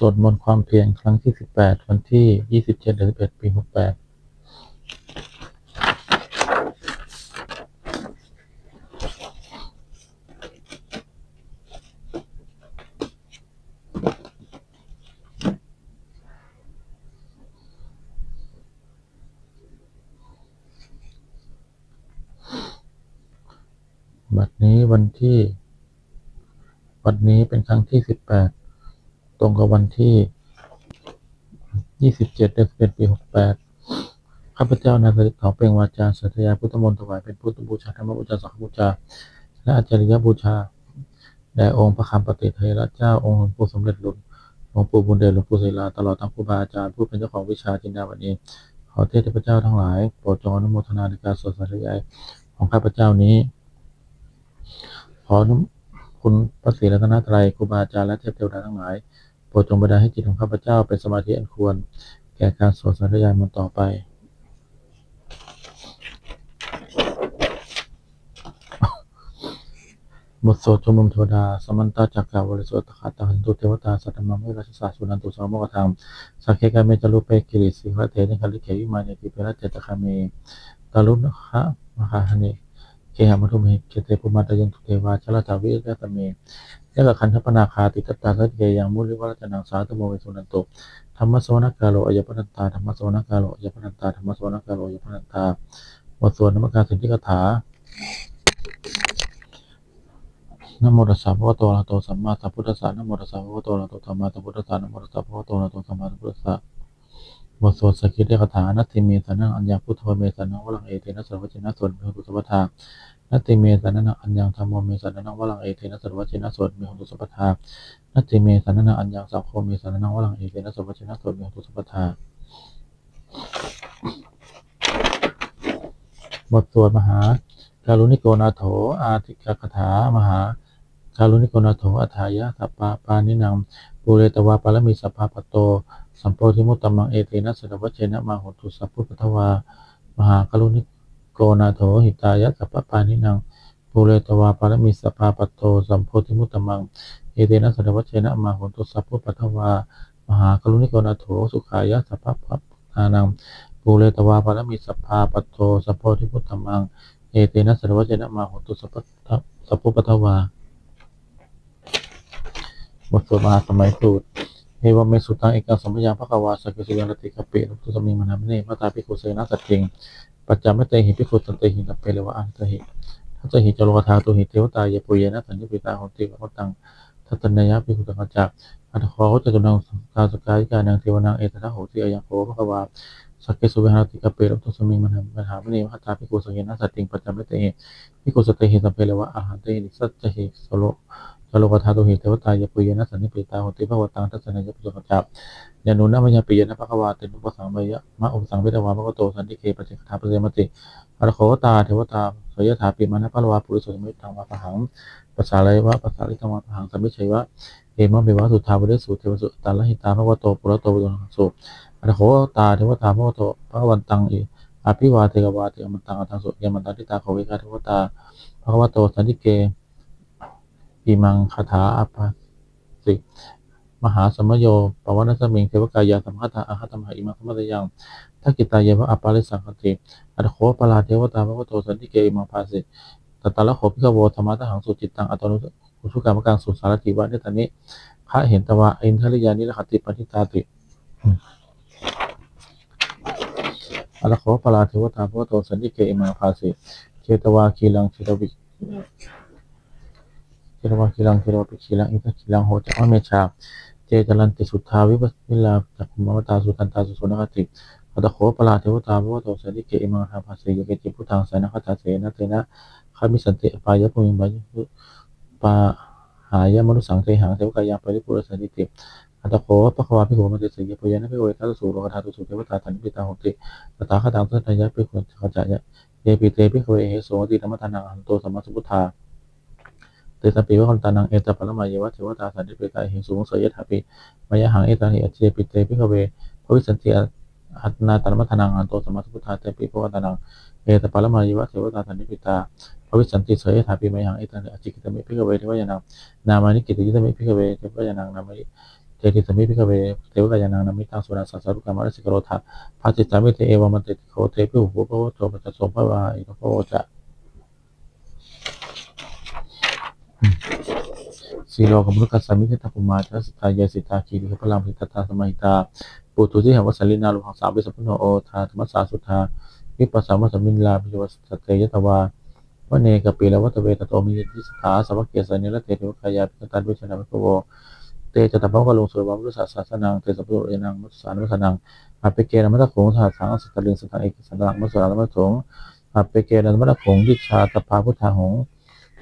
สวดมนต์ความเพียรครั้งที่สิบแปดวันที่ยี่สิบเจ็ดเดือนสิบเอ็ดปีหกแปดบัดนี้วันที่ วันนี้เป็นครั้งที่สิบแปด ตรงกับวันที่ยี่สิบเดือนเอ็ดปีหกแปดข้าพเจ้านายสริเขาเปล่งวาจาสัตยาพุทธมนต์ถวายเป็นพุทธบูชาธรรมบูชาสังฆบูชา และอาจาริยบูชาแด่องค์พระคำปฏิเทระเจ้าองค์หลวงปู่สมเด็จหลวงหลวงปู่บุญเดชหลวงปู่ศิลาตลอดทั้งครูบาอาจารย์ผู้เป็นเจ้าของวิชาจินดาวันนี้ ขอเทพเจ้าทั้งหลายโปรดจงอนุโมทนาในการสวดสาธยายของข้าพเจ้านี้ ขออนุ คุณพระศรีรัตนตรัยครูบาอาจารย์และเทพเทวดาทั้งหลาย โปรดจงบันดาลให้จิตของข้าพเจ้าเป็นสมาธิอันควร แก่การสวดสาธยายมันต่อไปบทสวดชุมนุมเทวดา สมันตาจักรวริสวตคาตาหันตุเทวตา สัตตมังเวราชศาสสุนันตุสาวมกธรรมสักเคกาเมจารุเปกิริสิวะเทนิคาลิเขวิมาเนติเประเจตคาเมตาลุนะคะมหาหเน เคหมัทุเมเกเตปุมาตยันตุเทวาชลตาวิรัตเมยะกะคันธปนาคาติตตาสัตเกยังมุลิวรจนังสาธโมเวสุนันโตธรรมสวนกาโลอายปนันตาธรรมสวนกาโลอายปนันตาธรรมสวนกาโลอายปนันตาบทสวดนมการสิทธิกถานโมตัสสะภะคะวะโตอะระหะโตสัมมาสัมพุทธัสสะนโมตัสสะภะคะวะโตอะระหะโตสัมมาสัมพุทธัสสะนโมตัสสะภะคะวะโตอะระหะโตสัมมาสัมพุทธัสสะ บทสวดสกกิเทคาถานัตติเมสานังอัญญังพุทธเมสานังวลังเอเทนะสัรวะเจนะสวดเมหุตุสัพทานัตติเมสานังอัญญังธรรมโมเมสานังวลังเอเทนะสัรวะเจนะสวดเมหุตุสัพทานัตติเมสานังอัญญังสัพโคเมสานังวลังเอเทนะสัรวะเจนะสวดเมหุตุสัพทาบทสวดมหาการุณิโกนาโถอาทิกคาถามหาคารุณิโกนาโถอัฏฐายะสัปปะปานินังปุเรตวาปารมีสัพพะปโต สัมโพธิมุตตมังเอเตนะสดวัชเชนะมาโหตุสัพพุทธวามหากรุณิโกนาโถหิตายะสัพพปานินังปุเรตวาปารมีสัพพะปโตสัมโพธิมุตตมังเอเตนะสดวัชเชนะมาโหตุสัพพุทธทวามหากรุณิโกนาโถสุขายะสัพพะปะทานังปุเรตวาปารมีสัพพะปโตสัมโพธิมุตตมังเอเตนะสดวัชเชนะมาโหตุสัพพะสัพพุทธทวาบทสวดมหาสมัยสูตร วเมสุตังเอกงสัมปยังพระกวาสกกิสุยังรติกปินุตุสมิงมนามิเนพระตาภิกขุเสนาสัจจิงปัจจามเตหิภิกขุตันเตหิตัเปเลวะอันเตหิทัตหิจโลกธาตุหิเทวตายปุเยนะสัญญปิตาของติวะตังทัตนยะภิกขุตังกัจจอัตถขอจตุนังกาสกายกานังเทวนังเอตนะโหติอยังโภพระกวาสักกิสุวิหารติกปินุตุสมิงมนามิเนพระตาภิกขุสเกนะสัจจิงปัจจามเตหิภิกขุสเตหิตัปเปเลวะอาหันเตหิสัจจหิสโล จโลกธาตุหิเทวตายปุยนะสันนิปิตาหติภะวตังทัศนยปุจจจับยานุนะมยาปิยนะภควาเตนุปสังเมยะมะอุปสังเวทวาภะกโตสันติเคปเจกถาปเสมติอรโคตาเทวตาสยถาปิมานะพะวาปุริสุมิทังวาปะหังปัสสาเลวะปัสสาลิตังวาปะหังสัมมิชัยวะเอมะเมวะสุทาวเดสุเทวสุตาลหิตาภะวโตปุระโตปุระสุอรโคตาเทวตาภะวะโตภะวันตังอิอภิวาเทกวาเทอมันตังอัตังสุยมันตันติตาโควิกาเทวตาภะวโตสันติเก อิมังคาถาอภัสสิมหาสมโยปวัณสมิงเทวกายาสัมฆตาอาหตมหาอิมังสมัตยังทักกิตายะวะอปาริสังคติอัตโคปลาเทวตาพระวโตสันติเกอิมังภาสิตตะละโขพิกโวธรรมะทหังสุจิตตังอัตโนุอุชุกรรมกังสุสารติวะเนตานิพระเห็นตวะอินทริยานิรคติปฏิตาติอัตโคปลาเทวตาพระวโตสันติเกอิมังภาสิเชตวาคีลังเชตวิ เจรวาคีลังเจรวาปิคีลังอิทัคีลังโหจักวะเมชาเจจรันติสุทธาวิปัสสิลาจักขุมวตาสุตันตาสุโสนคติอัตโขปลาเทวตาพระวโตสันติเกอิมังหาภาสียเกจิพุทธังสายนคตาเสนะเตนะคามิสันติปายะปุมิบายะปาหายะมนุสังเทหังเทวกายาปริปุรสันติติอัตโขปะควาภิกขุมันติสยปยานะภิกขุเวทัสสุโลกธาตุสุเทวตาสันติปิตาหติตถาคตังสัตยะภิกขุขจายะเยปิเตภิกขุเวเหโสติธรรมทานังอันโตสัมมาสัมพุทธา เตตปิวะคนตานังเอตปะลมาเยวะเทวตาสันติปิตาหิสูงเสยถาปิมายหังเอตาหิอเจปิเตพิขเวภวิสันติอัตนาตระมัทนังอันโตสมัสพุทธาเตปิภวตานังเอตปะลมาเยวะเทวตาสันติปิตาภวิสันติเสยถาปิมายหังเอตาหิอจิกิตมิพิขเวเทวยานังนามานิกิตยิตมิพิขเวเทวยานังนามานิเตติสมิพิกเวเทวกายานังนามิตังสุนัสสารุกรรมรัสกโรธาภาติสามิเตเอวมันติโคเทพิหุปโพโตปัจจสมภวาอิโพจะ สีโลกมุลกัสสามิเทตปุมาจัสตายสิตาคีริพลังพิตตาสมัยตาปุตุที่หวัสลินาลุหังสาวิสัพพโนโอทาธรรมสาสุธาวิปัสสามัสมินลาภิวัสสเตยตวาวเนกปีละวัตเวตโตมิยติสถาสวัคเกสเนละเตติวกายาพิตันวิชนามิโวเตจตปังกลุงสุรวัมรุสาสาสนังเตสปุโรยนังมัสสานุสนังอาเปเกนมัตตะโขงสาสังสัตตลิงสตังเอกสันตังมัสสามัตถงอาเปเกนมัตตะโขงดิชาตปาพุทธาหง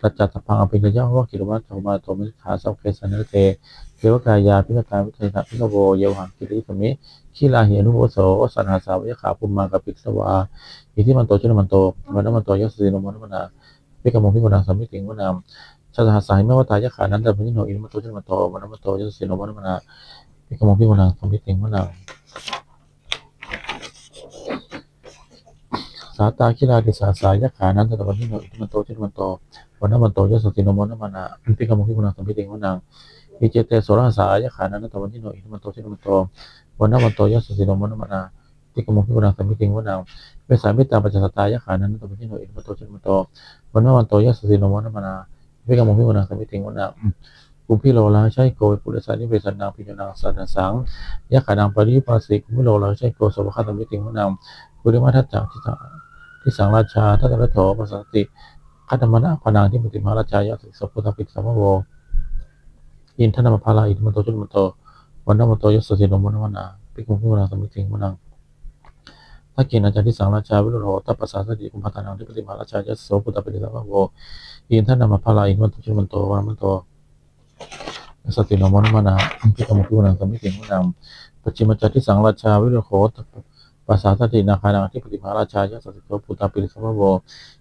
สัจจตพังอภิญญาว่ากิรวัตถมาโตมิขาสัพเพสันนเตเทวกายาพิกตาวิเทนะพิกโวเยวหังกิริสมิขีลาเหียนุโวโสสันหาสาวยขาปุมมากับปิสวาอิทิมันโตจุลมันโตวันนมันโตยสสินมนมนาพิกมงพิมนาสมิติงวนามชาตหาสายเมวตายขานั้นแต่พิโนอินมันโตจุลมันโตวันนมันโตยสสินมนมนาพิกมงพิมนาสมิติงวนามสาตาคิลาติสาสายขานั้นตตะวันพิโนอินมันโตจุลมันโต วันนั้นมันโตยสตินมนมนาพิกรรมพิกุณาสมพิติงวนังอิเจเตโสรสายะขานันตวันที่โนอิมันโตชินมันโตวันนั้นมันโตยสตินมนมนาพิกรรมพิกุณาสมพิติงวนังเมสามิตาปัจจสตายะขานันตวันที่โนอิมันโตชินมันโตวันนั้นมันโตยสตินมนมนาพิกรรมพิกุณาสมพิติงวนังกุมพิโลลาใช้โกยปุริสานิเวสนังพิจนาสันสังยะขานังปริปัสสิกุมพิโลลาใช้โกสวะคาสมพิติงวนังปุริมาทัจจทิที่สังราชาทัตตะโถปัสสติ คัตมนะพนังที่มุติมหาราชายะสิสพุทธปิสมโวอินทนามพาลาอิทมโตจุลมโตวันนมโตยสสินมนวนาปิกุมพิวนาสมิติงมนังถ้าเกินอาจารย์ที่สังราชาวิโรโหตัปปัสาสติกุมพัฒนังที่ปฏิมาราชายะโสพุทธปิสัมภโวอินทนามพาลาอิทมโตจุลมโตวันมโตยศสตินมนวนาปิกุมพิวนาสมิติงมนังปัจจิมจารที่สังราชาวิโรโหตัป ปัสสาสตินาคานังที่ปฏิมหาราชายะสสิโสพุทธปิสัมภโว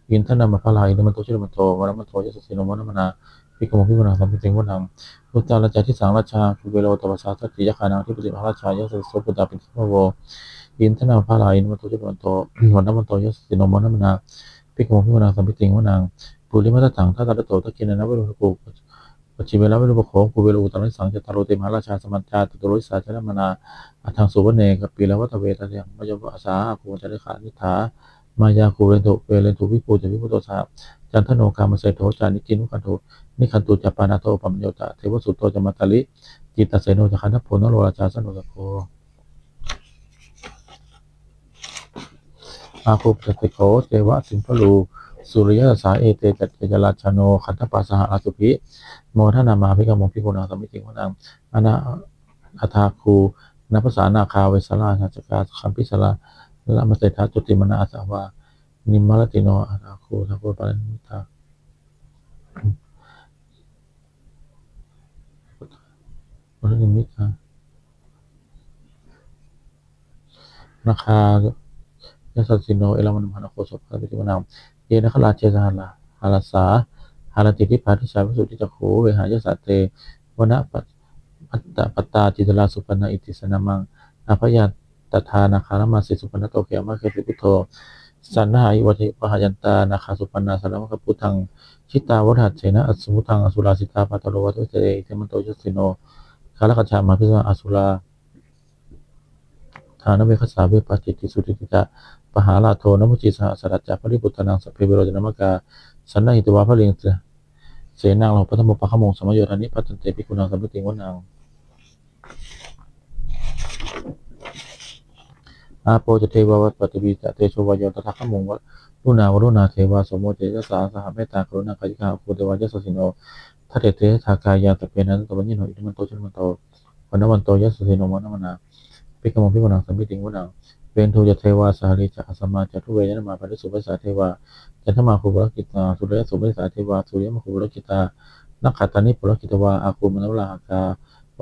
อินทนามพลาอินมันโตชิรมันโตวรมันโตยสสินมนมนาพิกมพิมนาสัมปิติงวนังพุทธาราชาที่สังราชาคุเวโรตปัสสาสติยะขานังที่ปฏิมหาราชายะสสิโสพุทธาปิสัมภโวอินทนามพลาอินมันโตชิรมันโตวันมันโตยสสินมนมนาพิกมพิมนาสัมปิติงวนังปุริมัตถังทัตตะโตตะกินนะเวรุกุปัจจิเวลาเวรุปโขกุเวโรตังนิสังจตารโรติมหาราชาสมัจจาตุตโรสาชนะมนา อัทางสุวเนกปีละวัตเวตยังมายมอาสาอาภูจริขานิธามายาคูเรนโตเปเรนตุวิปูจวิพุโตสาจันทโนกามเสโทจานิจินุขันโทนิขันตุจัปานาโตปัมโยตะเทวสุตโตจมัตตลิจิตตเสโนจะขันธโพนโรราชาสนุสโกอาภูปจติโขเทวะสิมพลูสุริยะสาเอเตจัตเจราชโนขันธปัสสหอาสุภิโมทนามาภิกรมพิกุณาสมิติวนังอนาอัทาคู นัพสานาคาเวสลานาจกาคัมพิสลาละมัสเตถาจุติมนาอาสาวานิมมรติโนอาราคูทัพพปาริมิตาปาริมิตานาคายาสัสิโนเอลามันมหาโคสภาปิติวนามเยนะขลาเจสหลาหาลาสาหาลติทิพาทิชาวิสุทธิจักโขเวหายสัตเตวนะปั ตปัตตปัตตาจิตลาสุปนะอิติสนามังอาภยาตถานาคารมาสิสุปนโตเขมาเคสิพุทโธสันนาอิวัติปหายันตานาคาสุปนาสารมคพุทธังชิตาวรัตเสนะอสมุทังอสุราสิตาปัตตโรวัตเตเรเทมันโตยสสิโนคาลกัจฉามาพิสมาอสุราทานเวคสาเวปจิตติสุติติตะปหาลาโทนมุจิสหสรัจจาปริปุตนังสพเพเวโรจนมกาสันนาหิตวาพระลิงเสนังเราพัทธมุปะขมงสมโยธานิพัตันเตปิกุณังสัมปติงวนัง อาโปจะเทววัตปฏิบิจะเตโชวายตถาคมงวัตรุณาวรุณาเทวาสมโมเจยสาสหเมตตากรุณาคายิกาภูเทวายสสิโนทัตเตเตทากายาตะเปนันตะวันยิโนอิมันโตชุมันโตวันนวันโตยสสิโนวันนวนาปิกมงพิวนังสัมปิติงวนังเวนทูจะเทวาสหริจะอสมาจะทุเวยนมาปริสุภาษาเทวาจันทมาภูบรกิตาสุริยสุภาษาเทวาสุริยมภูบรกิตานักขัตตานิปุรกิตวาอาคูมนวลาหากา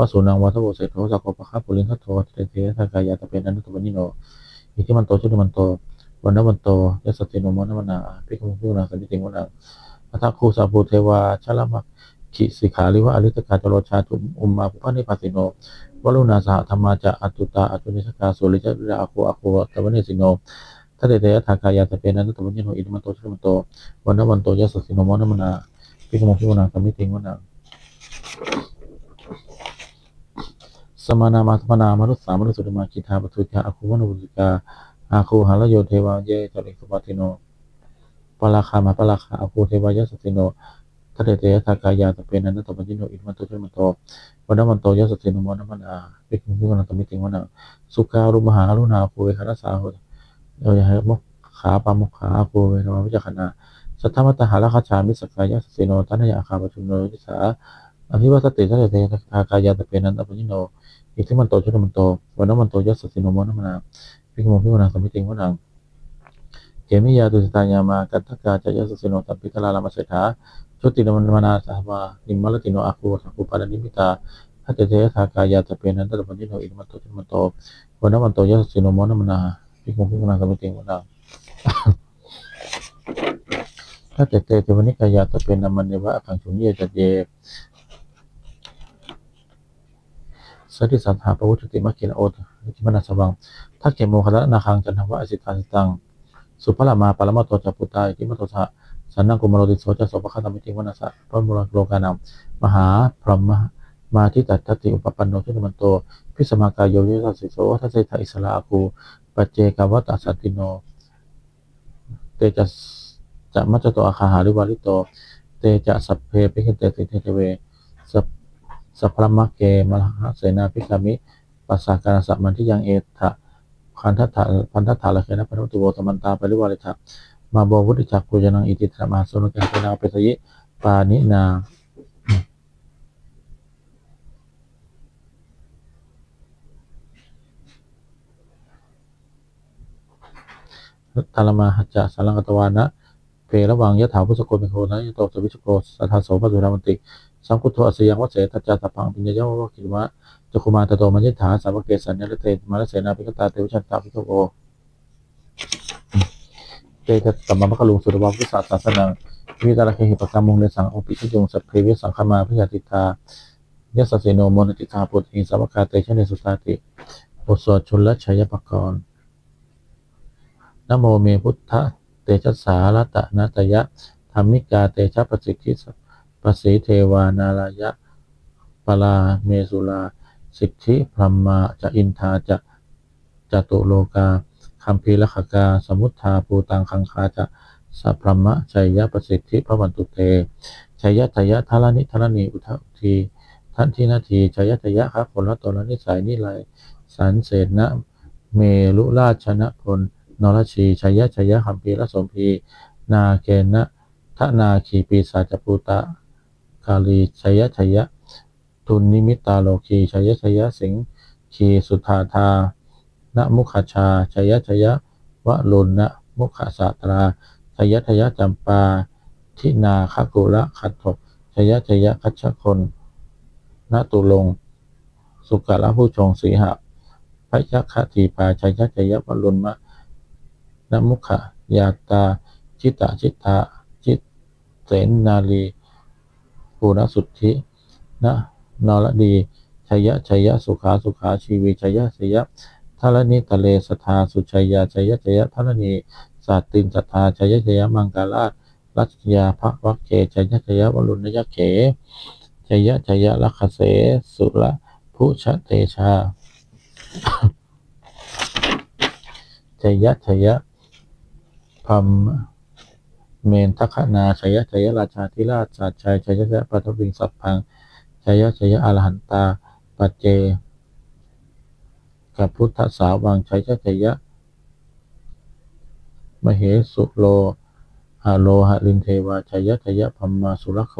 วสุนังวัตโวเสโทสักปะคาปุรินทโทเตเตทากายาตะเป็นันตะวันยิโนอิทิมันโตชุติมันโตวันนวันโตยสติโนมนวนาพิคุมุนาสันติงวนาอัตคูสัพพุเทวาชลมักขิสิขาลิวะอริตกาจโรชาตุอุมมาภุพนิปัสิโนวรุณาสหธรรมาจะอตุตาอตุนิสกาสุริจระอาคูอาคูตวเนสิโนทัตเตยะทากายาตะเป็นันตตวันิโนอิทิมันโตชุติมันโตวันนวันโตยสติโนมนวนาพิคุมุนาสันติงวนา สมานามาสมนามนุษสามนุษสุตมากิทาปทุจาอคูวนุบุติกาอาคูหาลโยเทวาเยจริสุปติโนปราคามาปราคาอาคูเทวายสติโนทัตเตเตยะทากายาตะเปนันตตปัญญิโนอิมันโตชมันโตวันนมันโตยสติโนมนมันอาวิคุมิวันตมิติวันนสุขารุมหารุณาภูเวคณสาหุเออให้มกขาปามกขาอาคูเวธรรมวิจคณาสัทธมัตตหาราคาชามิสกายะสติโนตันยาอาคาปชุมโนยิสาอภิวัตติทัตเตเตยะทากายาตะเปนันตปัญญิโน อิทธิมันโตชุดมันโตวันนั้นมันโตยัสสิโมนัมนาพิกโมพิวนาสมิติงวนังเกมิยาตุสตายามากัตตกาจยัสสิโนตัมปิกลาลามาเสถาชุตินมันมนาสหวานิมมลติโนอาคูสังคุปานิมิตาทัตเตเทยะทากายาตะเปนันตตปัญญิโนอิทิมันโตชุดมันโตวันนั้นมันโตยัสสิโมนัมนาพิกโมพิวนาสมิติงวนังทัตเตเตเทวนิกายาตะเปนัมมันเนวะอคังชุนเยจัตเย สติสัทธาปวุติมัคคินโอตทิมนาสวังทักเกโมคละนาคังจันทวะอสิทาสิตังสุภลามาปรมาโตจัปุตตาอิทิมัตโตสะสันนังกุมารติโสจะโสภคตามิติวนาสะพระมุลโลกานามมหาพรหมมาทิตัตติอุปปันโนชุนมันโตพิสมากายโยยสัสสิโสทัสเสทอิสลาคูปัจเจกวัตสัตติโนเตจะจะมัจจโตอาคาหาริวาริโต เตจะสัพเพปิหิเตติเทเทเว สัพพะมะเกมลหะเสนาพิกามิปัสสาการสัมมันที่ยังเอทะพันทัตถะพันทัตถะละเคนะพันธุโวตมันตาปริวาริทะมาบวุติจักปุจนังอิติธรรมาสนุกันเตนาเปสยิปานินาตาลมาหัจจะสารังกตวานะเประวังยะถาพุสโกเมโคนะยะโตสวิชโกสัทธาโสปตุรามติ สังคุโทอสยังวัเสทัจจาตพังปิญญาวะกิวะจักุมาตโตมัญญิฐาสาวเกสัญญาเตมาลเสนาภิกตาเตวิชันตาภิกโวเตจตัมมะมะกลุงสุรวาพุทธศาสนาวิตาลเคหิปกรรมุงเลสังอภิชิจงสัพเพวิสังขมาพิยาติตายสสเสโนโมนติตาปุตติสาวกาเตชะเนสุตาติบทสวดชนละชัยปกรณ์นโมเมพุทธเตชะสารัตนาตยะธรรมิกาเตชะปสิทธิสัพ ปสีเทวานารายะปลาเมสุลา สิทธิพรหมาจะอินทาจะจตุโลกาคัมภีรขกา สมุทธาภูตังคังคาจะสัพพมะชัยยะประสิทธิพระวันตุเตชัยยะทยะทารนิทารานิอุทะทีทันทีนาทีชัยยะทยะครับผลละตนละนิสัยนิไลสันเสนะเมลุราชนะพลนรชีชัยยะชัยยะคัมภีรสมพี นาเกนะทนาคีปีศาจปูตะ กาลีชัยะชัยะตุนนิมิตาโลคีชัยะชัยะสิงคีสุธาธานะมุขชาชัยะชัยะวะลุนนะมุขสาตราชัยะชัยะจำปาทินาคกุระขัดถกชัยะชัยะคัชคนนตุลง สุกะละผู้ชงสีหะพยัคฆทีปาชัยะชัยะวะลุนมะนมุขยาตาจิตตาจิตตาจิตเสนนาลี ภูรสุทธินะนรดีชยะชยะสุขาสุขาชีวีชยะชยะทารณิทะเลสทาสุชยยาชยะชยะทารณีสัตตินสัทธาชยะชยะมังกาลาชรัชยาภวัคเคชยะชยะวรุณยะเขชยะชยะลัคเสสุระพุชเตชาชยะชยยะพัม เมนทัคคนาชัยยะชัยยะราชาธิราชสัจชัยชัยยะชัยะปัทวิงสัพพังชัยยะชัยยะอรหันตาปัจเจกับพุทธสาวังชัยยะชัยยะมเหสุโลหาโลหะลินเทวาชัยยะชัยยะพัมมาสุรโข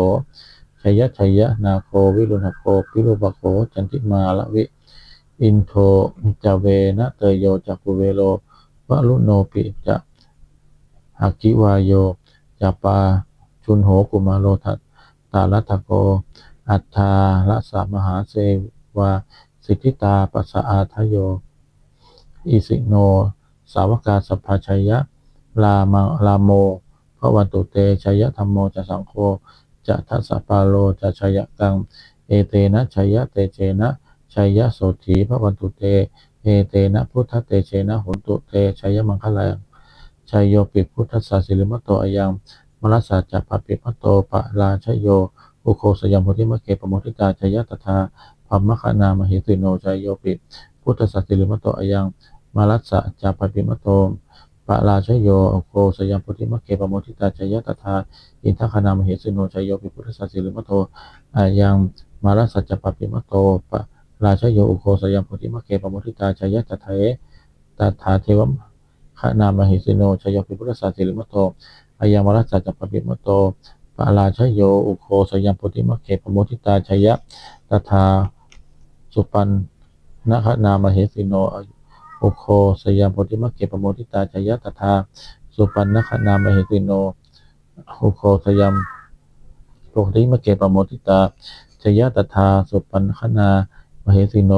ชัยยะชัยยะนาโควิรุณโคพิรุปโขจันทิมาละวิ อินโทจเวนะเตโยจักุเวโลวะลุโนปิจะหักกิวายโย จาปา ชุนโหกุมารโลทัตตาลัตโก อัฏฐาละสามหาเสวา สิทธิตาปัสสอาทโย อิสิโน สาวกาสัพพชัยยะลามังลาโมพระวันตุเตชัยยะธรรมโมจะสังโฆจะทัสสะปาโลจะชัยยะกัง เอเตนะชัยยะเตเจนะชัยยะโสถีพระวันตุเต เอเตนะพุทธเตเชนะโหนตุเตชัยยะมังคลัง ชัยโยปิพุทธสสาสิริมตโตอายังมรสสัจจะปะปิพัตโตปะราชโยอุโคสยามโพธิมะเกปโมทิตาชยตถาภพัมมคณามหิติโนชัยโยปิพุทธสัสสิริมโตอายังมารัสสะจาปปิมโตปะราชโยอุโคสยามพุทธิมะเกปโมทิตาชยตถาอินทคณามหิสิโนชัยโยปิพุทธสัสสิริมโตอายังมารัสสะจาปปิมโตปะราชโยอุโคสยามพุทธิมะเกปโมทิตาชยตถาเอตถาเทวม ขนามหิสิโนชยโยปิพุทธสัสสิริมโตอายังมรัสสะจาปปิมโตปะราชโยอุโคสยามพุทธิมะเกปโมทิตาชยะตถาสุปันนะคนามเหสิโนอุโคสยามโพธิมักเกปโมทิตาชยะตถาสุปันนะคนามเหสิโนอุโคสยามโพธิมักเกปโมทิตาชยะตถาสุปันนะคนามเหสิโน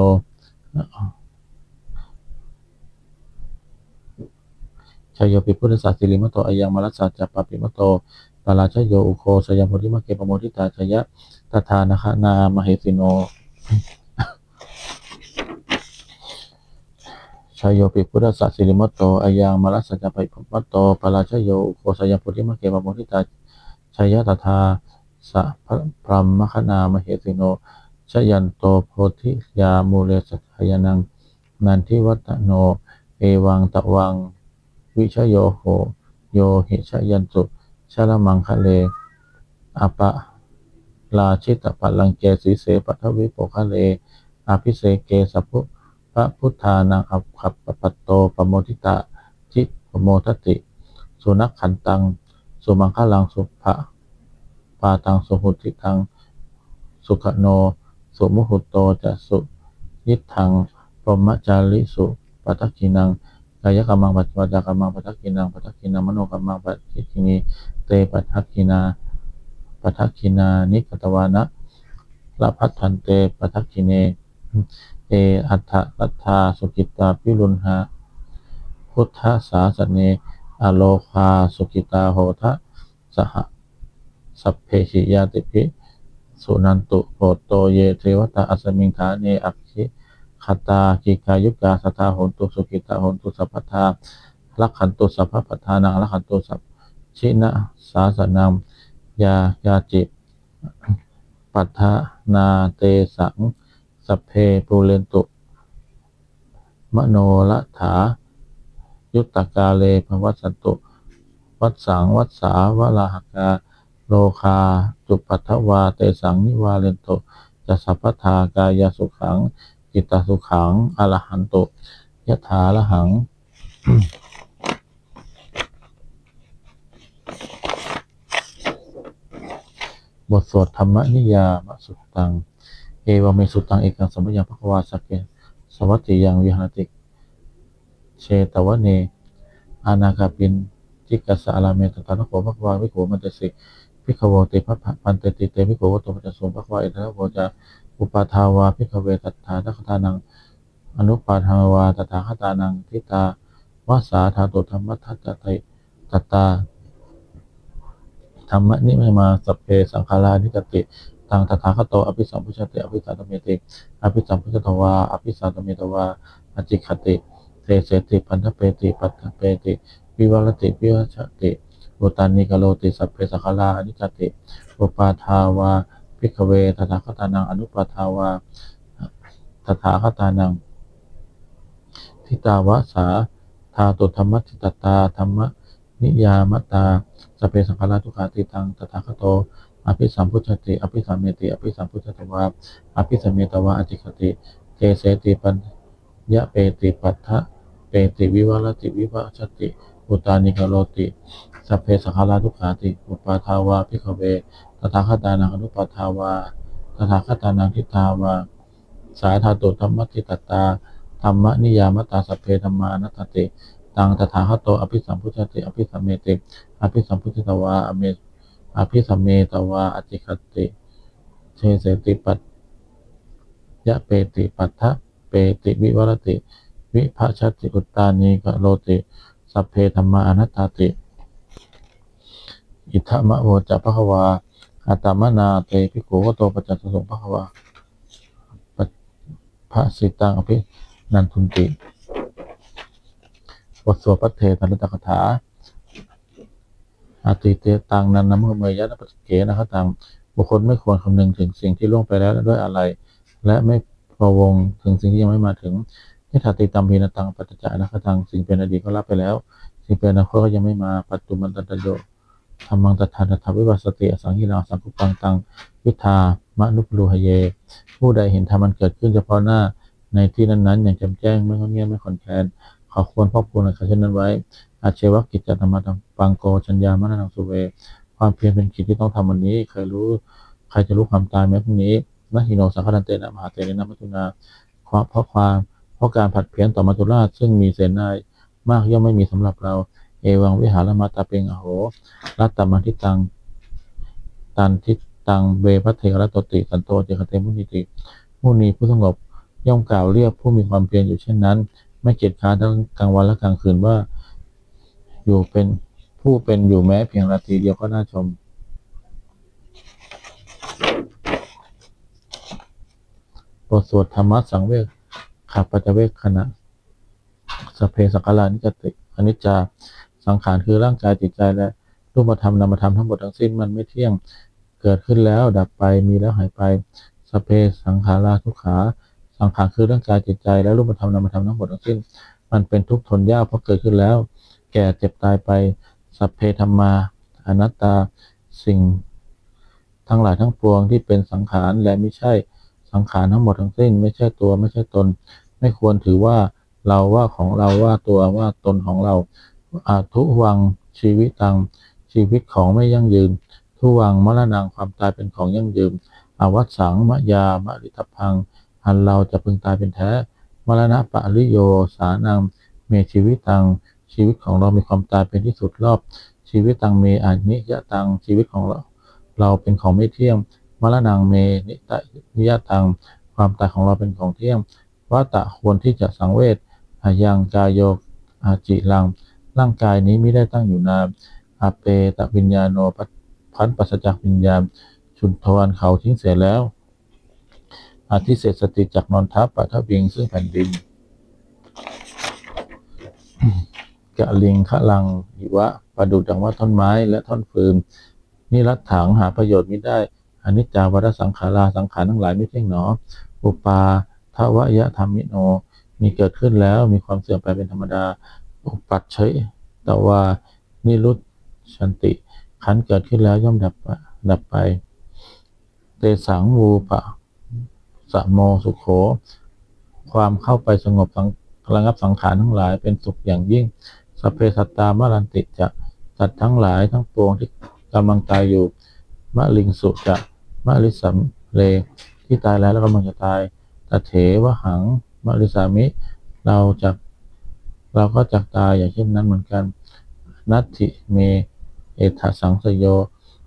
ช ยโยปิพุทธศาสิริมโตอายังมรัสสัจจปปิมโตปาราชโยอุโคสยามโพธิมักเกปโมทิตาชยะตถานะคนามเหสิโนชายโยปิพุทธสัสิริมโตอายังมรัสสะจปิมัตโตปาราชโยอุโคสยามพุทธิมะเกปโมทิตาชายตถาสะพรหมคณามเหสิโนชยันโตโพธิยามูเลสัทยานังนันทิวัตโน เอวังตะวัง วิชโยโห โยหิชยันตุ ชาลมังคะเล อปะลาชิตปัลังเกสีเสปัทวิโปคะเล อภิเสเกสัพพุพระพุทธานังอัปขับปปัตโตปโมทิตาทิปโมทติ สุนักขันตัง สุมังคลังสุภะปาตังสุหุติตัง สุขโน สุมุหุโตจะสุยิทังพรหมจาริสุปัตกินัง กายกรรมังปัจจวัตกรรมังปัตกินังปัตกินังมโนกรรมังปัจจินีเตปัตกินาปัตกินานิกตวานะละพัทธันเตปัตกิเนเออัฏฐรัตถาสุกิตาพิรุณหาพุทธสาสเนอโลคาสุกิตาโหทะสหสัพเพหิยาติภิสุนันตุโพโตเยเทวตาอัสมิงฐาเนอัคคิ คตากิกายุกาสทาหนตุสุกิตาหนตุสัพพทาลักขันตุสัพพทานังลักขันตุสัพชินะสาสนังยายาจิปัฏฐนาเตสังสัพเพปูเรนตุ มโนละถา ยุตตกาเลภวัสันตุ วัดสังวัดสาวลาหกาโลคาจุปัทวาเตสังนิวาเลนโตจะสัพพทากายสุขัง จิตตสุขังอรหันตุยะถาละหัง บทสวดธรรมนิยามสุตตัง เอวเมสุตังเอกังสมยังพระวาสกเกสวัติยังวิหารติเชตวเน อานาคาปินจิกสสาราเมตตานะโขภควาวิโขมันตสิพิขโวติพัพพันเตติเตพิโขวโตปัจจสมภควาเอตนะโวจา อุปาทาวาพิขเวตัตถาทัคทานัง อนุปาทาวาตถาคตานังทิตาวาสาธาตุธรรมทัตตะไตตตาธรรมนิไม่มาสัพเพสังขารานิกติตังตถาคตโตอภิสัมพุชติอภิสาตเมติอภิสัมพุชตวาอภิสาตเมตวาอจิคติเตเสติพันธเปติปัตถเปติวิวัลติวิวัชติอุตานิกโลติสัพเพสังขาราอนิจจติอุปาทาวา พิกเวตถาคตานังอนุปทาวาตถาคตานังทิตาวาสาธาตุธรรมทิตตาธรรมนิยามตาสัพเพสังขาราทุกาติตังตถาคโตอภิสัมพุชติอภิสัมเมติอภิสัมพุชตวาอภิสัมเมตวาอจิคติเกเสติปัญญะเปติปัฏฐะเปติวิวัลติวิวัชติอุตานิกโลติสัพเพสังขาราทุกขาติอุปาทาวาพิขเว ถาคตานังอนุปทาวาตถาคตานังทิตาวา สาธาตุธรรมทิตตาธรรมนิยามตาสเพธรรมานัตติ ตังตถาคโตอภิสัมพุชติ อภิสัมเมติอภิสัมพุชตวาอเมอภิสัมเมตวาอจิคติเชเสติปัตยะเปติปัฏฐะเปติวิวรติ วิภาชติอุตตานีกโลติสัพเพธรรมานัตตาติอิทธมะโวจะพะคะวา อัตตมนาเตภิโกขุวโตปัจจสงพะคะวาพระสิตังอภินันทุนติบทสวดพระเทตันตคาถาอาติเตตังนันนมเมยยะนปัจเกนะครับตังบุคคลไม่ควรคำนึงถึงสิ่งที่ล่วงไปแล้วด้วยอะไร และไม่พะวงถึงสิ่งที่ยังไม่มาถึงนิทาติตัมพีนตังปัจจจานะคตังสิ่งเป็นอดีตก็รับไปแล้ว สิ่งเป็นอนาคตก็ยังไม่มาปัจจุบันตันตโย ธรรมังตถาตถาวิปัสสติอสังหิรังสังคุปังตังวิทามะนุปรูหเย ผู้ใดเห็นธรรมมันเกิดขึ้นเฉพาะหน้าในที่นั้นๆ อย่างแจ่มแจ้งไม่งอนเงียบไม่ขอนแคลนขอควรครอบครัวในการเช่นนั้นไว้ อาเชวกิจจธรรมะตังปังโกชัญญามะนังสุเว ความเพียรเป็นกิจที่ต้องทำวันนี้ เคยรู้ใครจะรู้ความตายแม้พรุ่งนี้นหิโนสังฆทันเตนะมหาเตนะนะมัจจุนาความเพราะความเพราะการผัดเพี้ยนต่อมัจจุราชซึ่งมีเสนายมากย่อมไม่มีสำหรับเรา เอวังวิหารมาตาเปงอโหรัตตมันทิตังตันทิตังเบพัทเทระตติสันโตเจคเตมุนิติมุนีผู้สงบย่อมกล่าวเรียกผู้มีความเพียรอยู่เช่นนั้น ไม่เกียจค้านทั้งกลางวันและกลางคืนว่า อยู่เป็นผู้เป็นอยู่แม้เพียงนาทีเดียวก็น่าชม บทสวดธรรมะสังเวชขับปัจเวกขณะสเพสังขารานิจติอนิจจา สังขารคือร่างกายจิตใจและรูปธรรมนามธรรมทั้งหมดทั้งสิ้นมันไม่เที่ยงเกิดขึ้นแล้วดับไปมีแล้วหายไปสเพสังขาราทุกขาสังขารคือร่างกายจิตใจและรูปธรรมนามธรรมทั้งหมดทั้งสิ้น มันเป็นทุกข์ทนยากเพราะเกิดขึ้นแล้ว แก่เจ็บตายไปสัพเพธรรมาอนัตตาสิ่ง ทั้งหลายทั้งปวงที่เป็นสังขารและไม่ใช่สังขารทั้งหมดทั้งสิ้น ไม่ใช่ตัวไม่ใช่ตน ไม่ควรถือว่าเราว่าของเราว่าตัวว่าตนของเรา อาทุวังชีวิตตังชีวิตของไม่ยั่งยืน ทุวังมรณังความตายเป็นของยั่งยืนอวัตสังมะยามะริทัพพังอันเราจะพึงตายเป็นแท้ มรณะปะริโยสานังเมชีวิตตังชีวิตของเรามีความตายเป็นที่สุดรอบ ชีวิตตังเมอานิยตังชีวิตของเรา เราเป็นของไม่เที่ยงมรณังเมนิตนิยตังความตายของเราเป็นของเที่ยงวัตตะควรที่จะสังเวชอายังกายโยอาจิลัง ร่างกายนี้ไม่ได้ตั้งอยู่นานอาเปตวิญญาโนพันปัสจากวิญญาณชุนทวารเขาทิ้งเสียแล้ว อาทิเศษสติจากนอนทับปัทวิงซึ่งแผ่นดินกะลิงขะลังหิวะประดุจดังว่าท่อนไม้และท่อนฟืนนี่รัดถังหาประโยชน์มิได้อนิจจาวรสังขาราสังขารทั้งหลายไม่เที่ยงหนอ อุปาทวะยะธรรมิโน มีเกิดขึ้นแล้วมีความเสื่อมไปเป็นธรรมดา อุปัชเฉยแต่ว่านิรุตชันติ ขันเกิดขึ้นแล้วย่อมดับไปดับไป เตสังวูปะสะโมสุโข ความเข้าไปสงบสังระงับสังขารทั้งหลายเป็นสุขอย่างยิ่งสเพสัตตามรันติจะสัตว์ทั้งหลายทั้งปวงที่กำลังตายอยู่มะลิงสุจะมะลิสัมเลที่ตายแล้วแล้วกำลังจะตายตะเถวะหังมะลิสามิ เราจะ เราก็จะตายอย่างเช่นนั้นเหมือนกัน นัตถิเม เอถสังสยโย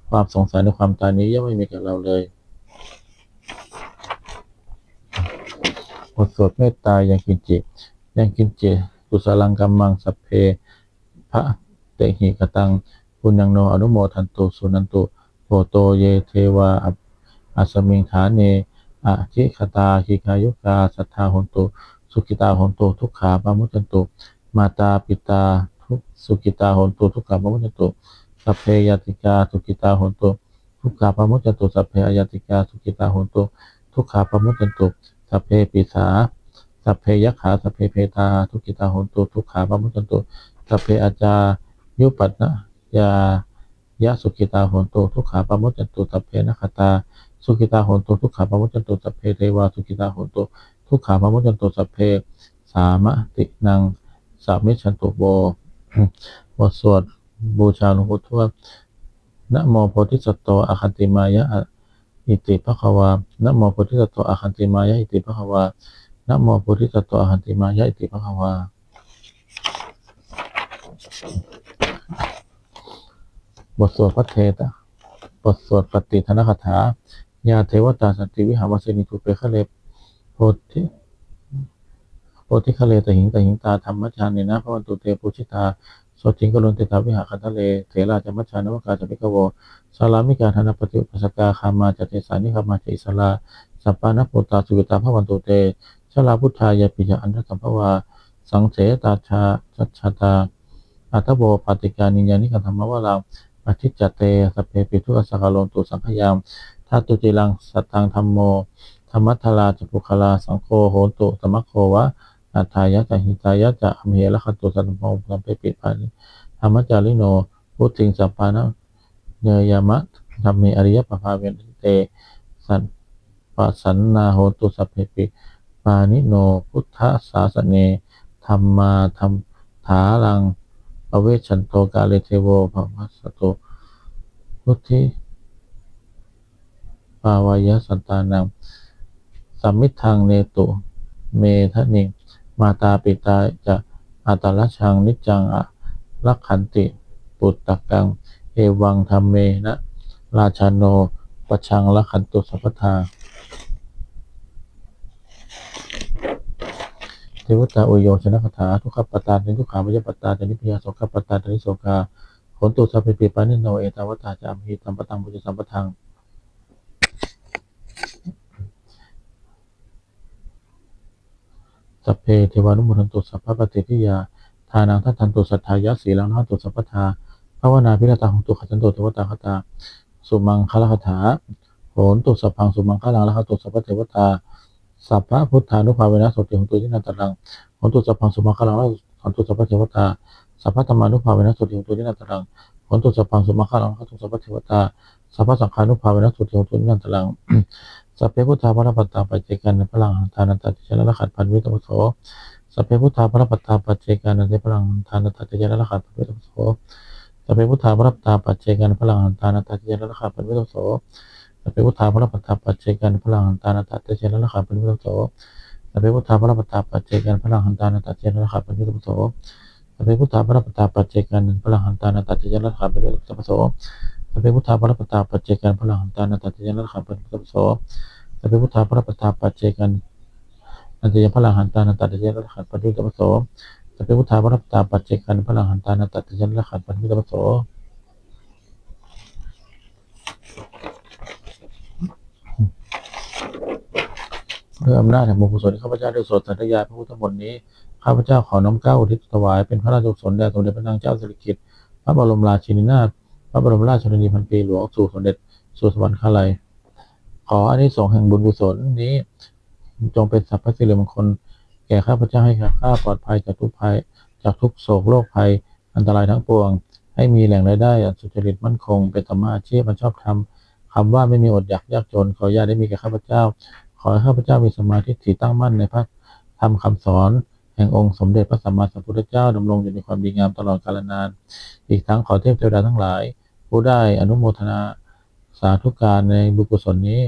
ความสงสัยในความตายนี้ย่อมไม่มีกับเราเลยบทสวดเมตตาอยังกินจิอยังกินจิกุศลังกัมมังสัพเพ พระเตหิกตังปุญญังโนอนุโมทันตุสุนันตุโพโตเยเทวาอัสมิงฐานเนอะจิคตาหิกายุกาสัทธาหนตุ สุกิตาหนตุ ทุกขาปามุจันตุ มาตาปิตาทุกสุกิตาหนตุทุกขาปมุจันตุสัพเพยติกาสุกิตาหนตุทุกขาปมุจันตุสัพเพยติกาสุกิตาหนตุทุกขาปมุจันตุสัพเพปิสาสัพเพยขาสัพเพเพตาทุกิตาหนตุทุกขาปมุจันตุสัพเพอาจายุปัตนะยายะสุกิตาหนตุทุกขาปมุจันตุสัพเพนคตาสุกิตาโหนตุทุกขาปมุจจันตุสัพเพเทวาสุกิตาโหนตุทุกขาปมุจจันตุสัพเพสามะตินัง สามิชันตุโบบทสวดบูชาหลวงปู่ทวดนะโมโพธิสัตโตอคันติมายะอิติภควานะโมโพธิสัตโตอคันติมายะอิติภควานะโมโพธิสัตโตอคันติมายะอิติภควาบทสวดพระเทตะบทสวดปฏิทนคาถายาเทวตาสันติวิหารวัสนิทุเปคะเลโพธิ โพธิคะเลตหิงตหิงตาธรรมชาเนนะพระวันตุเตปุชิตาโสจิงกลุนติตาวิหาคันทะเลเถราจมัชชานวกาจพิกโวสารามิกาธนปฏิปัสกาคามาจเตสานิคามาจอิสลาสัปปานปุตตาสุกิตาพระวันตุเตชลาพุทธายาปิยะอันทสัมภวาสังเสตาชาชัชตาอัตโบปาติกานิยานิกันธรรมวราอธิจจเตสเพปิทุกสกาโลตุสังขยามทัตุจิลังสัตตังธรรมโมธรรมัทลาจปุคลาสังโฆโหตุสมัคโควะ อัฏฐายะจะหิตายะจะอมเหละคตุสันโมสัมเปปิปานิธรรมจาริโนพุทธิงสัพพานะเนยยมะธรรมเมอริยปภาเวนเตสันปสันนาโหตุสัพเพปิปานิโนพุทธศาสเนธรรมาธรรมถาลังอเวชันโตกาเลเทโวภวัสสโตพุทธิปาวายสันตานังสัมมิทังเนตุ เมทะนิง มาตาปิตาจะอัตลชังนิจังอะลักขันติ ปุตตะกัง เอวังธรรมเมนะ ราชาโนปชังลักขันตุสัพพทาเทวตาอุโยชนะคาถาทุกขปตานิทุกขามิยปตาจนิพยาโสขปตาจนิโสกาขนตุสัพเพปิปานิโนเอตาวตาจามหิตัมปตังปุจจสัมปทัง สัพเพเทวานุโมทันตุสัพพะปฏิทิยาทานังทัตทันตุสัทธายะสีลังนัตุสัพพทาภาวนาพิรตาของตุขจันตุเทวตาคตา สุมังคลคาถาโหนตุสัพพังสุมังคลังละคตุสัพพเทวตาสัพพะพุทธานุภาเวนะสติของตุที่นันตรังโหนตุสัพพังสุมังคลังละคตุสัพพเทวตาสัพพะธรรมานุภาเวนะสติของตุที่นันตรังโหนตุสัพพังสุมังคลังละคตุสัพพเทวตาสัพพะสังฆานุภาเวนะสติของตุที่นันตรัง สัพเพพุทธาพระปัตตาปัจเจกันพลังหันทานันตติชนะละขัดพันวิตวโสสัพเพพุทธาพระปัตตาปัจเจกานันเตพลังทานันตติยนะรขัดปันวิโตโสสัพเพพุทธาพระปัตตาปัจเจกานพลังทานันตติยนะรขัดปันวิโตโสสัพเพพุทธาพระปัตตาปัจเจกานพลังทานันตติยนะรขัดปันวิโตโสสัพเพพุทธาพระปัตตาปัจเจกานพลังทานันตติยนะรขัดปันวิโตโสสัพเพพุทธาพระปัตตาปัจเจกานพลังทานันตติยนะรขัดปันวิโตโส สัพเพพุทธาพระปตาปัจเจกานพลังทานันตติยนะรขัดปันวิโตโสสัพเพพุทธาพระปตาปัจเจกันนันติยพลังหันตานันตัตเจรขัดปัญญุตมโสสัพเพพุทธาพระตาปัจเจกันพลังหันตานันตัตเจรขัดปัญญุตมโสด้วยอำนาจแห่งบุญกุศลที่ข้าพเจ้าได้สวดสัตยายพระพุทธมนต์นี้ข้าพเจ้าขอน้อมเกล้าอุทิศถวายเป็นพระราชกุศลแด่สมเด็จพระนางเจ้าสิริกิติ์พระบรมราชินีนาถ ระบรมราชชนนีพันปีหลวงสู่สมเด็จสู่สวรรคาลัย ขออานิสงส์แห่งบุญกุศลนี้ จงเป็นสัพพสิริมงคล แก่ข้าพเจ้าให้ข้าปลอดภัยจากทุกภัย จากทุกโศกโรคภัย อันตรายทั้งปวง ให้มีแหล่งรายได้อันสุจริตมั่นคง เป็นธรรมะอาชีพมันชอบทำคำว่าไม่มีอดอยากยากจน ขอญาตได้มีแก่ข้าพเจ้า ขอให้ข้าพเจ้ามีสมาธิถี่ตั้งมั่นในพระธรรมคำสอนแห่งองค์สมเด็จพระสัมมาสัมพุทธเจ้าดำรงอยู่ในความดีงามตลอดกาลนาน อีกทั้งขอเทพเทวดาทั้งหลาย ผู้ได้อนุโมทนาสาธุการในบุญกุศลนี้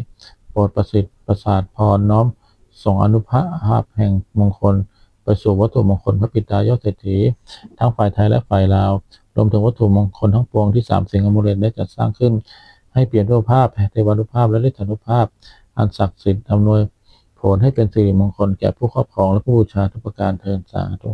โปรดประสิทธิ์ประสาทพรน้อม ส่งอนุภาพแห่งมงคลไปสู่วัตถุมงคลพระปิตายอดเศรษฐีทั้งฝ่ายไทยและฝ่ายลาว รวมถึงวัตถุมงคลทั้งปวงที่สามสิ่งอมุเรนได้จัดสร้างขึ้น ให้เปลี่ยนรูปภาพเทวานุภาพและฤทธานุภาพ อันศักดิ์สิทธิ์อำนวยผลให้เป็นสิริมงคลแก่ผู้ครอบครองและผู้บูชาทุกประการเทินสาธุ